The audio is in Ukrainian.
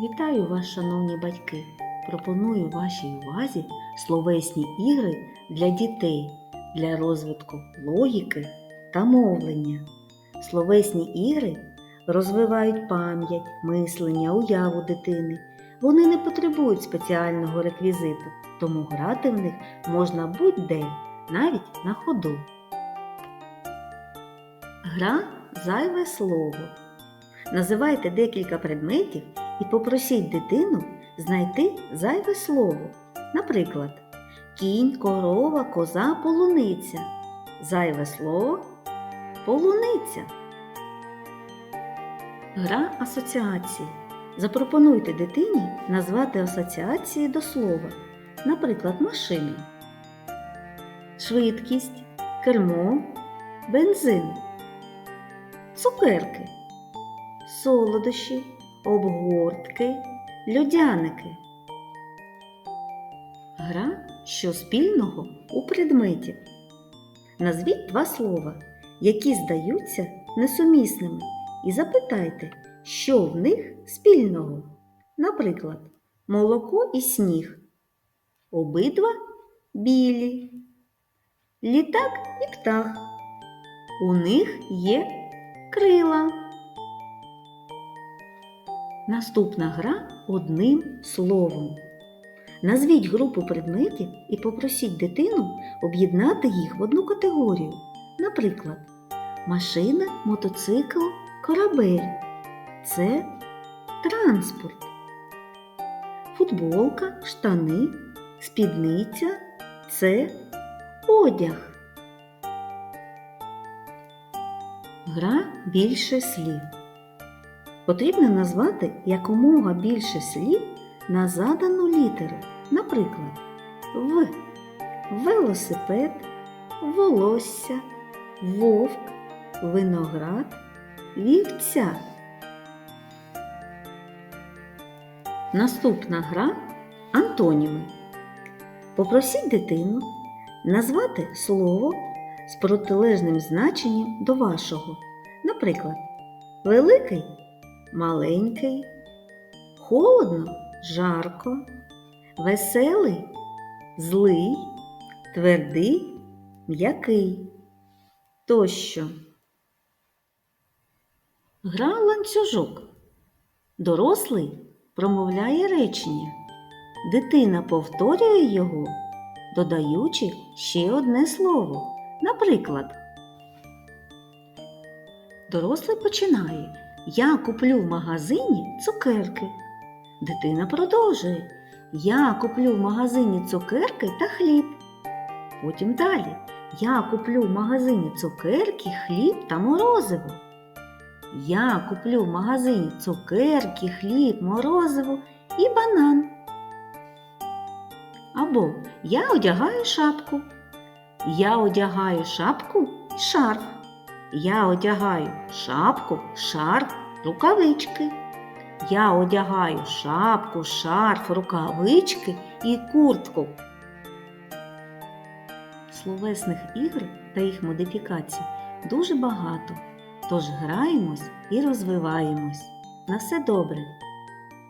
Вітаю вас, шановні батьки! Пропоную вашій увазі словесні ігри для дітей для розвитку логіки та мовлення. Словесні ігри розвивають пам'ять, мислення, уяву дитини. Вони не потребують спеціального реквізиту, тому грати в них можна будь-де, навіть на ходу. Гра зайве слово. Називайте декілька предметів і попросіть дитину знайти зайве слово. Наприклад, кінь, корова, коза, полуниця. Зайве слово полуниця. Гра асоціації. Запропонуйте дитині назвати асоціації до слова. Наприклад, машина, швидкість, кермо, бензин, цукерки солодощі, обгортки, льодяники. Гра що спільного у предметів. Назвіть два слова, які здаються несумісними, і запитайте, що в них спільного. Наприклад, молоко і сніг. Обидва білі. Літак і птах. У них є крила. Наступна гра одним словом. Назвіть групу предметів і попросіть дитину об'єднати їх в одну категорію. Наприклад, машина, мотоцикл, корабель. Це транспорт. Футболка, штани, спідниця це одяг. Гра більше слів. Потрібно назвати якомога більше слів на задану літеру. Наприклад, В, велосипед, волосся, вовк, виноград, вівця. Наступна гра антоніми. Попросіть дитину назвати слово з протилежним значенням до вашого. Наприклад, великий маленький, холодно жарко, веселий, злий, твердий, м'який тощо. Гра ланцюжок. Дорослий промовляє речення. Дитина повторює його, додаючи ще одне слово. Наприклад, дорослий починає. Я куплю в магазині цукерки. Дитина продовжує. Я куплю в магазині цукерки та хліб. Потім далі. Я куплю в магазині цукерки, хліб та морозиво. Я куплю в магазині цукерки, хліб, морозиво і банан. Або я одягаю шапку. Я одягаю шапку і шарф. Я одягаю шапку, шарф, рукавички. Я одягаю шапку, шарф, рукавички і куртку. Словесних ігр та їх модифікацій дуже багато. Тож граємось і розвиваємось. На все добре!